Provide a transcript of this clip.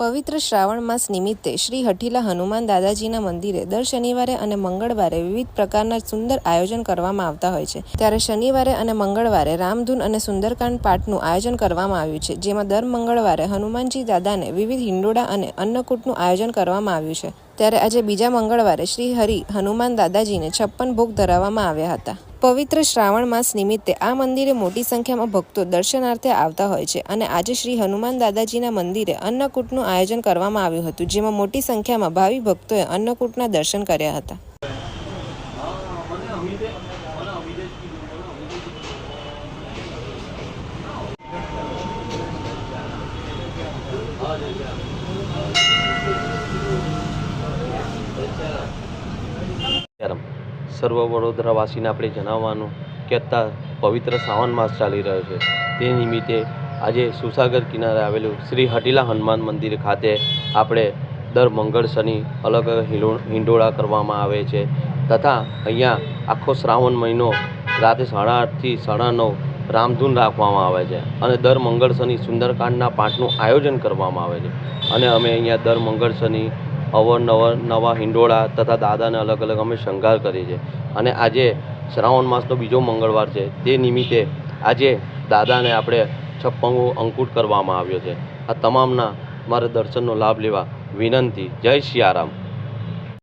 પવિત્ર શ્રાવણ માસ નિમિત્તે શ્રી હઠીલા હનુમાન દાદાજીના મંદિરે દર શનિવારે અને મંગળવારે વિવિધ પ્રકારના સુંદર આયોજન કરવામાં આવતા હોય છે. ત્યારે શનિવારે અને મંગળવારે રામધૂન અને સુંદરકાંડ પાઠનું આયોજન કરવામાં આવ્યું છે, જેમાં દર મંગળવારે હનુમાનજી દાદાને વિવિધ હિંડોળા અને અન્નકૂટનું આયોજન કરવામાં આવ્યું છે. ત્યારે આજે બીજા મંગળવારે શ્રી હરિ હનુમાન દાદાજીને છપ્પન ભોગ ધરાવવામાં આવ્યા હતા. પવિત્ર શ્રાવણ માસ નિમિત્તે આ મંદિરે મોટી સંખ્યામાં ભક્તો દર્શનાર્થે આવતા હોય છે અને આજે શ્રી હનુમાન દાદાજીના મંદિરે અન્નકૂટનું આયોજન કરવામાં આવ્યું હતું, જેમાં મોટી સંખ્યામાં ભાવિ ભક્તોએ અન્નકૂટના દર્શન કર્યા હતા. નમસ્કારમ સર્વ વડોદરાવાસીને આપણે જણાવવાનું કે અત્યારે પવિત્ર શ્રાવણ માસ ચાલી રહ્યો છે. તે નિમિત્તે આજે સુસાગર કિનારે આવેલું શ્રી હટીલા હનુમાન મંદિર ખાતે આપણે દર મંગળ શનિ અલગ અલગ હિંડો- હિંડોળા કરવામાં આવે છે. તથા અહીંયા આખો શ્રાવણ મહિનો રાતે સાડા આઠથી સાડા નવ રામધૂન રાખવામાં આવે છે અને દર મંગળ શનિ સુંદરકાંડના પાઠનું આયોજન કરવામાં આવે છે. અને અમે અહીંયા દર મંગળ શનિ અવરનવર નવા હિંડોળા તથા દાદાને અલગ અલગ અમે શણગાર કરીએ છીએ. અને આજે શ્રાવણ માસનો બીજો મંગળવાર છે. તે નિમિત્તે આજે દાદાને આપણે છપ્પંગો અંકુટ કરવામાં આવ્યો છે. આ તમામના મારે દર્શનનો લાભ લેવા વિનંતી. જય સિયારામ